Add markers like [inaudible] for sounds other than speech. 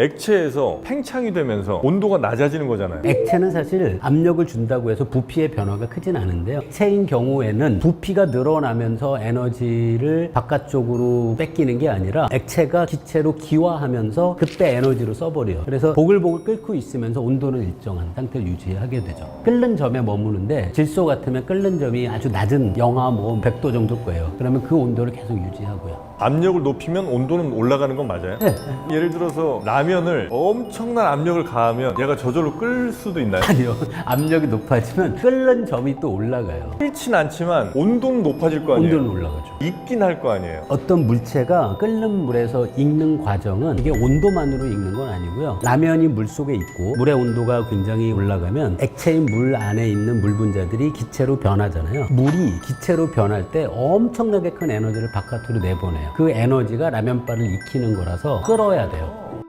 액체에서 팽창이 되면서 온도가 낮아지는 거잖아요. 액체는 사실 압력을 준다고 해서 부피의 변화가 크진 않은데요. 체인 경우에는 부피가 늘어나면서 에너지를 바깥쪽으로 뺏기는 게 아니라 액체가 기체로 기화하면서 그때 에너지로 써버려요. 그래서 보글보글 끓고 있으면서 온도는 일정한 상태를 유지하게 되죠. 끓는 점에 머무는데 질소 같으면 끓는 점이 아주 낮은 영하 뭐 100도 정도일 거예요. 그러면 그 온도를 계속 유지하고요. 압력을 높이면 온도는 올라가는 건 맞아요? 네. 예를 들어서 라면 을 엄청난 압력을 가하면 얘가 저절로 끓을 수도 있나요? 아니요. [laughs] 압력이 높아지면 끓는 점이 또 올라가요. 끓진 않지만 온도는 높아질 거 아니에요? 온도는 올라가죠. 익긴 할 거 아니에요? 어떤 물체가 끓는 물에서 익는 과정은 이게 온도만으로 익는 건 아니고요. 라면이 물 속에 있고 물의 온도가 굉장히 올라가면 액체인 물 안에 있는 물 분자들이 기체로 변하잖아요. 물이 기체로 변할 때 엄청나게 큰 에너지를 바깥으로 내보내요. 그 에너지가 라면발을 익히는 거라서 끓어야 돼요.